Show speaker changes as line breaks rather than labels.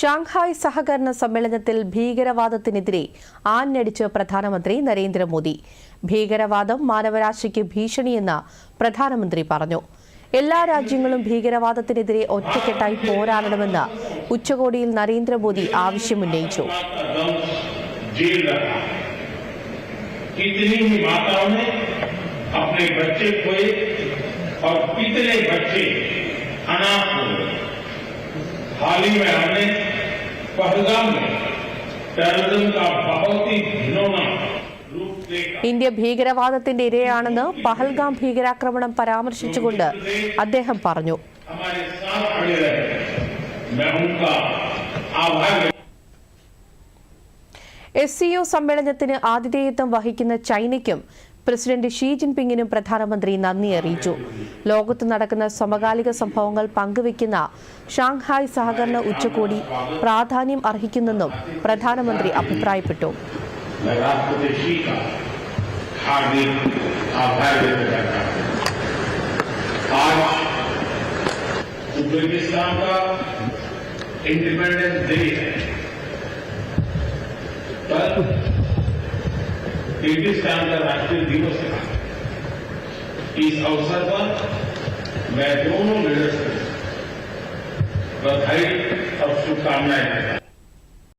Shanghai സഹകരണ സമ്മേളനത്തിൽ ഭീകരവാദത്തിനെതിരെ ആഞ്ഞടിച്ച് പ്രധാനമന്ത്രി നരേന്ദ്രമോദി ഭീകരവാദം മാനവരാശിക്ക് ഭീഷണിയെന്ന് പ്രധാനമന്ത്രി പറഞ്ഞു എല്ലാ രാജ്യങ്ങളും ഭീകരവാദത്തിനെതിരെ ഒറ്റക്കെട്ടായി പോരാടണമെന്ന് ഉച്ചകോടിയിൽ നരേന്ദ്രമോദി ആവശ്യമുന്നയിച്ചു
जेल रखा कितनी ही माताओं ने अपने बच्चे खोए और कितने बच्चे अनाथ हो गए हाल ही में हमने पहलगाम में टेररिज्म का बहुत ही घिनौना रूप देखा
ഇന്ത്യ ഭീകരവാദത്തിന്റെ ഇരയാണെന്ന് പഹൽഗാം ഭീകരാക്രമണം പരാമർശിച്ചുകൊണ്ട് അദ്ദേഹം പറഞ്ഞു
हमारे साथ खड़े रहे मैं उनका आभार व्यक्त
എസ് സിഒ സമ്മേളനത്തിന് ആതിഥേയത്വം വഹിക്കുന്ന ചൈനയ്ക്കും പ്രസിഡന്റ് ഷീ ജിൻപിങ്ങിനും പ്രധാനമന്ത്രി നന്ദി അറിയിച്ചു ലോകത്ത് നടക്കുന്ന സമകാലിക സംഭവങ്ങൾ പങ്കുവയ്ക്കുന്ന ഷാങ്ഹായ് സഹകരണ ഉച്ചകോടി പ്രാധാന്യം അർഹിക്കുന്നെന്നും പ്രധാനമന്ത്രി അഭിപ്രായപ്പെട്ടു
मैं राष्ट्रपति श्री का हार्दिक आभार व्यक्त करता हूं आज उज्बेकिस्तान का इंडिपेंडेंस डे है कल किर्गिस्तान का राष्ट्रीय दिवस है। इस अवसर पर मैं दोनों लीडर्स को बधाई और शुभकामनाएँ देता हूँ।